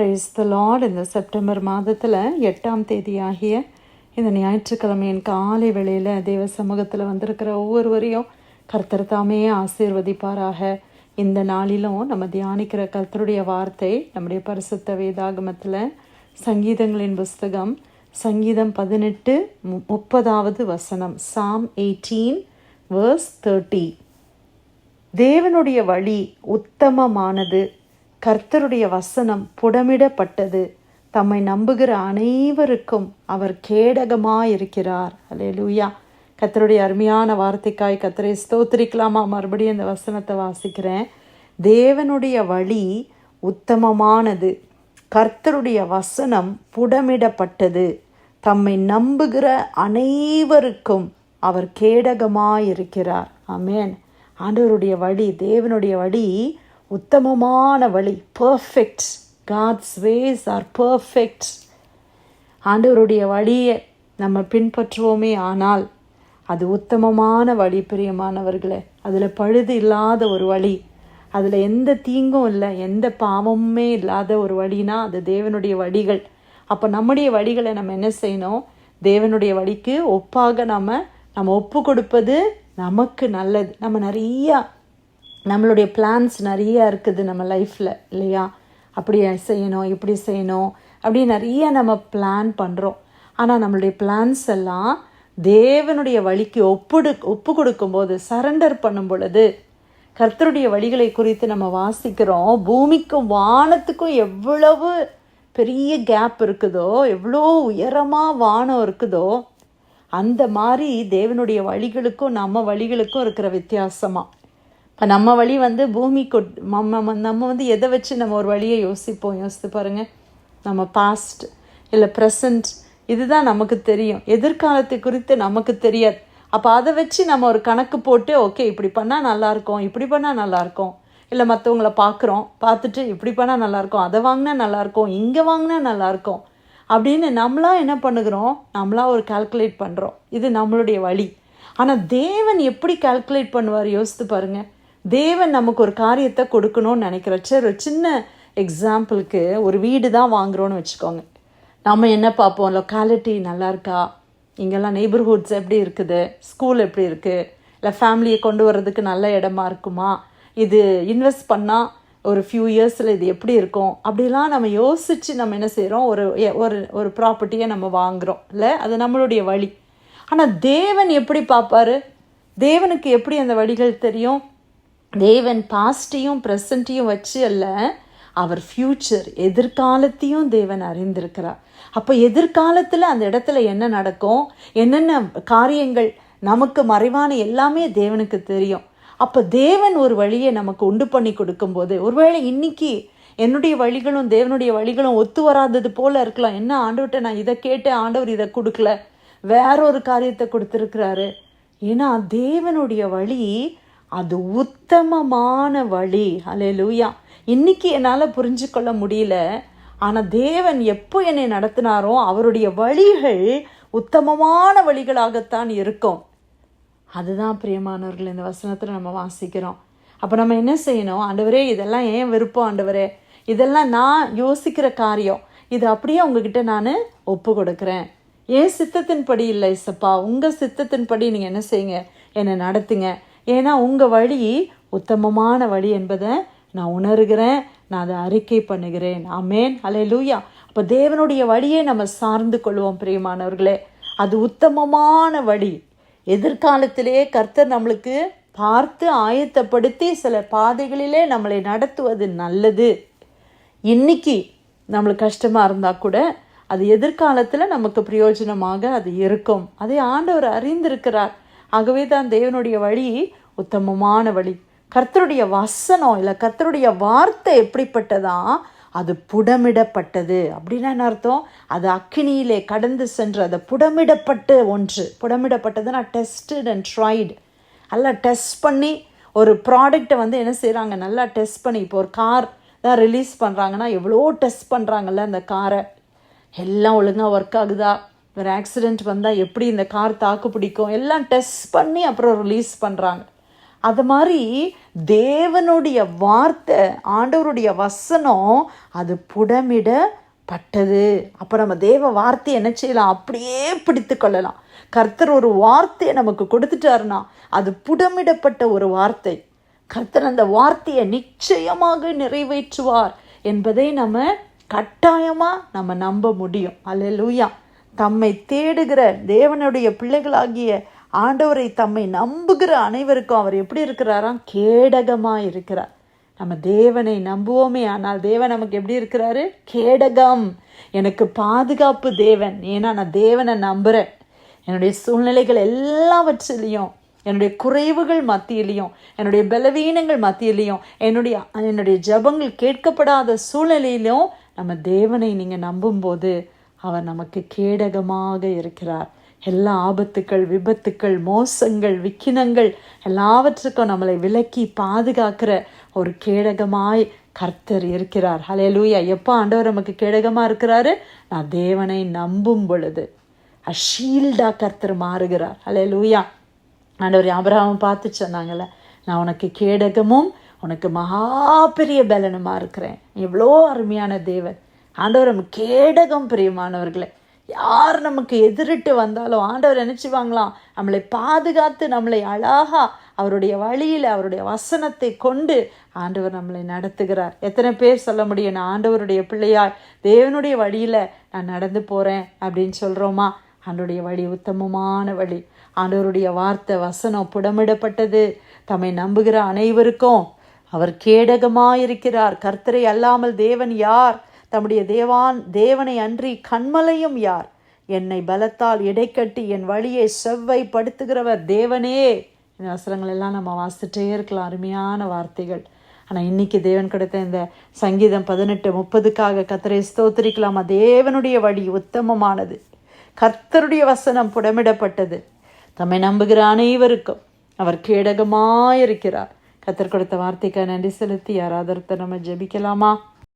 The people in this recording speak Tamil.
ப்ரைஸ் த லார்ட் இந்த செப்டம்பர் மாதத்தில் எட்டாம் தேதியாகிய இந்த ஞாயிற்றுக்கிழமையின் காலை வேளையில் தேவ சமூகத்தில் வந்திருக்கிற ஒவ்வொருவரையும் கர்த்தர் தாமே ஆசீர்வதிப்பாராக. இந்த நாளிலும் நம்ம தியானிக்கிற கர்த்தருடைய வார்த்தை நம்முடைய பரிசுத்த வேதாகமத்தில் சங்கீதங்களின் புஸ்தகம் சங்கீதம் பதினெட்டு மு- முப்பதாவது வசனம் சாம் எயிட்டீன் வேர்ஸ் தேர்ட்டி தேவனுடைய வழி உத்தமமானது கர்த்தருடைய வசனம் புடமிடப்பட்டது. தம்மை நம்புகிற அனைவருக்கும் அவர் கேடகமாயிருக்கிறார். அல்லேலூயா கர்த்தருடைய அருமையான வார்த்தைக்காய் கத்தரை ஸ்தோத்திரிக்கலாமா? மறுபடியும் இந்த வசனத்தை வாசிக்கிறேன். தேவனுடைய வழி உத்தமமானது. கர்த்தருடைய வசனம் புடமிடப்பட்டது. தம்மை நம்புகிற அனைவருக்கும் அவர் கேடகமாயிருக்கிறார். அமேன் ஆண்டவருடைய வழி தேவனுடைய வழி உத்தமமான வழி. Perfect God's ways are perfect ஆண்டவருடைய வழியை நம்ம பின்பற்றுவோமே ஆனால் அது உத்தமமான வழி பிரியமானவர்களே. அதில் பழுது இல்லாத ஒரு வழி. அதில் எந்த தீங்கும் இல்லை எந்த பாவமுமே இல்லாத ஒரு வழினா அது தேவனுடைய வழிகள். அப்போ நம்முடைய வழிகளை நம்ம என்ன செய்யணும்? தேவனுடைய வழிக்கு ஒப்பாக நம்ம நம்ம ஒப்பு கொடுப்பது நமக்கு நல்லது. நம்ம நிறையா நம்மளுடைய பிளான்ஸ் நிறைய இருக்குது நம்ம லைஃப்பில் இல்லையா? அப்படி செய்யணும் இப்படி செய்யணும் அப்படி நிறைய நம்ம பிளான் பண்ணுறோம் ஆனால் நம்மளுடைய பிளான்ஸ் எல்லாம் தேவனுடைய வழிக்கு ஒப்புடு ஒப்பு கொடுக்கும்போது சரண்டர் பண்ணும் பொழுது கர்த்தருடைய வழிகளை குறித்து நம்ம வாசிக்கிறோம். பூமிக்கும் வானத்துக்கும் எவ்வளவு பெரிய கேப் இருக்குதோ எவ்வளோ உயரமாக வானம் இருக்குதோ அந்த மாதிரி தேவனுடைய வழிகளுக்கும் நம்ம வழிகளுக்கும் இருக்கிற வித்தியாசமாக இப்போ நம்ம வழி வந்து பூமி கொட் நம்ம நம்ம வந்து எதை வச்சு நம்ம ஒரு வழியை யோசிப்போம்? யோசித்து பாருங்கள் நம்ம பாஸ்ட் இல்லை ப்ரெசண்ட் இதுதான் நமக்கு தெரியும். எதிர்காலத்தை குறித்து நமக்கு தெரியாது. அப்போ அதை வச்சு நம்ம ஒரு கணக்கு போட்டு ஓகே இப்படி பண்ணால் நல்லாயிருக்கும் இப்படி பண்ணால் நல்லாயிருக்கும். இல்லை மற்றவங்கள பார்க்குறோம் பார்த்துட்டு இப்படி பண்ணால் நல்லாயிருக்கும் அதை வாங்கினா நல்லாயிருக்கும் இங்கே வாங்கினா நல்லாயிருக்கும் அப்படின்னு நம்மளா என்ன பண்ணுகிறோம்? நம்மளா ஒரு கால்குலேட் பண்ணுறோம் இது நம்மளுடைய வழி. ஆனால் தேவன் எப்படி கால்குலேட் பண்ணுவார்? யோசித்து பாருங்கள் தேவன் நமக்கு ஒரு காரியத்தை கொடுக்கணும்னு நினைக்கிறச்ச ஒரு சின்ன எக்ஸாம்பிளுக்கு ஒரு வீடு தான் வாங்குகிறோன்னு வச்சுக்கோங்க. நம்ம என்ன பார்ப்போம்? லொக்காலிட்டி நல்லா இருக்கா? இங்கெல்லாம் நெய்பர்ஹுட்ஸ் எப்படி இருக்குது? ஸ்கூல் எப்படி இருக்குது இல்லை ஃபேமிலியை கொண்டு வர்றதுக்கு நல்ல இடமா இருக்குமா? இது இன்வெஸ்ட் பண்ணால் ஒரு ஃபியூ இயர்ஸில் இது எப்படி இருக்கும்? அப்படிலாம் நம்ம யோசித்து நம்ம என்ன செய்கிறோம் ஒரு ஒரு ஒரு ப்ராப்பர்ட்டியை நம்ம வாங்குகிறோம் இல்லை அது நம்மளுடைய வழி. ஆனால் தேவன் எப்படி பார்ப்பாரு? தேவனுக்கு எப்படி அந்த வழிகள் தெரியும்? தேவன் பாஸ்டையும் ப்ரெசண்ட்டையும் வச்சு அல்ல அவர் ஃப்யூச்சர் எதிர்காலத்தையும் தேவன் அறிந்திருக்கிறார். அப்போ எதிர்காலத்தில் அந்த இடத்துல என்ன நடக்கும்? என்னென்ன காரியங்கள் நமக்கு மறைவான எல்லாமே தேவனுக்கு தெரியும். அப்போ தேவன் ஒரு வழியை நமக்கு உண்டு பண்ணி கொடுக்கும்போது ஒருவேளை இன்னைக்கு என்னுடைய வழிகளும் தேவனுடைய வழிகளும் ஒத்து வராதது போல இருக்கலாம். என்ன ஆண்டவர்கிட்ட நான் இதை கேட்டேன் ஆண்டவர் இதை கொடுக்கல. வேற ஒரு காரியத்தை கொடுத்துருக்கிறாரு. ஏன்னா தேவனுடைய வழி அது உத்தமமான வழி. அலே லூயா இன்னைக்கு என்னால் புரிஞ்சு கொள்ள முடியல. ஆனால் தேவன் எப்போ என்னை நடத்தினாரோ அவருடைய வழிகள் உத்தமமான வழிகளாகத்தான் இருக்கும். அதுதான் பிரியமானவர்கள் இந்த வசனத்தில் நம்ம வாசிக்கிறோம். அப்போ நம்ம என்ன செய்யணும்? ஆண்டவரே இதெல்லாம் ஏன் விருப்பம் ஆண்டவரே? இதெல்லாம் நான் யோசிக்கிற காரியம். இது அப்படியே உங்ககிட்ட நான் ஒப்பு கொடுக்குறேன். ஏன் சித்தத்தின்படி இல்லை இசப்பா. உங்கள் சித்தத்தின்படி நீங்கள் என்ன செய்யுங்க? என்னை நடத்துங்க. ஏன்னா உங்கள் வழி உத்தமமான வழி என்பதை நான் உணர்கிறேன் நான் அதை அறிக்கை பண்ணுகிறேன். ஆமேன். அலே லூயா அப்போ தேவனுடைய வழியை நம்ம சார்ந்து கொள்வோம் பிரியமானவர்களே. அது உத்தமமான வழி. எதிர்காலத்திலே கர்த்தர் நம்மளுக்கு பார்த்து ஆயத்தப்படுத்தி சில பாதைகளிலே நம்மளை நடத்துவது நல்லது. இன்னைக்கு நம்மளுக்கு கஷ்டமாக இருந்தால் கூட அது எதிர்காலத்தில் நமக்கு பிரயோஜனமாக அது இருக்கும். அதை ஆண்டவர் அறிந்திருக்கிறார். ஆகவே தான் தேவனுடைய வழி உத்தமமான வழி. கர்த்தருடைய வசனம் இல்லை கர்த்தருடைய வார்த்தை எப்படிப்பட்டதா? அது புடமிடப்பட்டது. அப்படின்னா என்ன அர்த்தம்? அது அக்கினியிலே கடந்து சென்று அது புடமிடப்பட்ட ஒன்று. புடமிடப்பட்டதுன்னா டெஸ்டட் அண்ட் ட்ரைடு நல்லா டெஸ்ட் பண்ணி ஒரு ப்ராடக்டை வந்து என்ன செய்கிறாங்க நல்லா டெஸ்ட் பண்ணி இப்போ ஒரு கார் தான் ரிலீஸ் பண்ணுறாங்கன்னா எவ்வளோ டெஸ்ட் பண்ணுறாங்கல்ல அந்த காரை எல்லாம் ஒழுங்காக ஒர்க் ஆகுதா? ஒரு ஆக்சிடெண்ட் வந்தால் எப்படி இந்த கார் தாக்கு பிடிக்கும்? எல்லாம் டெஸ்ட் பண்ணி அப்புறம் ரிலீஸ் பண்ணுறாங்க அது மாதிரி தேவனுடைய வார்த்தை ஆண்டவருடைய வசனம் அது புடமிடப்பட்டது. அப்போ நம்ம தேவ வார்த்தையை என்ன செய்யலாம்? அப்படியே பிடித்து கொள்ளலாம். கர்த்தர் ஒரு வார்த்தையை நமக்கு கொடுத்துட்டாருன்னா அது புடமிடப்பட்ட ஒரு வார்த்தை. கர்த்தர் அந்த வார்த்தையை நிச்சயமாக நிறைவேற்றுவார் என்பதை நம்ம கட்டாயமாக நம்ம நம்ப முடியும். அல்லேலூயா. தம்மை தேடுகிற தேவனுடைய பிள்ளைகளாகிய ஆண்டவரை தம்மை நம்புகிற அனைவருக்கும் அவர் எப்படி இருக்கிறாராம்? கேடகமாக இருக்கிறார். நம்ம தேவனை நம்புவோமே ஆனால் தேவன் நமக்கு எப்படி இருக்கிறாரு? கேடகம். எனக்கு பாதுகாப்பு தேவன். ஏன்னா நான் தேவனை நம்புகிறேன் என்னுடைய சூழ்நிலைகள் எல்லாவற்றிலையும் என்னுடைய குறைவுகள் மத்தியிலையும் என்னுடைய பலவீனங்கள் மத்தியிலையும் என்னுடைய என்னுடைய ஜபங்கள் கேட்கப்படாத சூழ்நிலையிலும் நம்ம தேவனை நீங்கள் நம்பும்போது அவர் நமக்கு கேடகமாக இருக்கிறார். எல்லா ஆபத்துக்கள் விபத்துக்கள் மோசங்கள் விக்கினங்கள் எல்லாவற்றுக்கும் நம்மளை விலக்கி பாதுகாக்கிற ஒரு கேடகமாய் கர்த்தர் இருக்கிறார். ஹலே லூயா எப்போ ஆண்டவர் நமக்கு கேடகமாக இருக்கிறாரு? நான் தேவனை நம்பும் பொழுது. அஷீல்டா கர்த்தர் மாறுகிறார். ஹலே லூயா ஆண்டவர் அபராமம் பார்த்து சொன்னாங்கல்ல நான் உனக்கு கேடகமும் உனக்கு மகா பெரிய பலனமாக இருக்கிறேன். எவ்வளோ அருமையான தேவன். ஆண்டவர் நம்ம கேடகம் பிரியமானவர்களே. யார் நமக்கு எதிரிட்டு வந்தாலும் ஆண்டவர் நினச்சிவாங்களாம் நம்மளை பாதுகாத்து நம்மளை அழகா அவருடைய வழியில் அவருடைய வசனத்தை கொண்டு ஆண்டவர் நம்மளை நடத்துகிறார். எத்தனை பேர் சொல்ல முடியும்? நான் ஆண்டவருடைய பிள்ளையாய் தேவனுடைய வழியில் நான் நடந்து போகிறேன் அப்படின்னு சொல்கிறோமா ஆண்டவருடைய வழி உத்தமமான வழி. ஆண்டவருடைய வார்த்தை வசனம் புடமிடப்பட்டது. தம்மை நம்புகிற அனைவருக்கும் அவர் கேடகமாயிருக்கிறார். கர்த்தரை அல்லாமல் தேவன் யார்? தம்முடைய தேவான் தேவனை அன்றி கண்மலையும் யார்? என்னை பலத்தால் இடைக்கட்டி என் வழியை செவ்வை படுத்துகிறவர் தேவனே. இந்த வசனங்கள் எல்லாம் நம்ம வாசிட்டே இருக்கலாம். அருமையான வார்த்தைகள். ஆனால் இன்னைக்கு தேவன் கிடைத்த இந்த சங்கீதம் பதினெட்டு முப்பதுக்காக கத்தரை ஸ்தோத்திரிக்கலாமா. தேவனுடைய வழி உத்தமமானது. கர்த்தருடைய வசனம் புடமிடப்பட்டது. தம்மை நம்புகிற அனைவருக்கும் அவர் கேடகமாயிருக்கிறார். கத்தர் கொடுத்த வார்த்தைக்காக நன்றி செலுத்தி யாராவது ஒருத்தர் நம்ம ஜெபிக்கலாமா?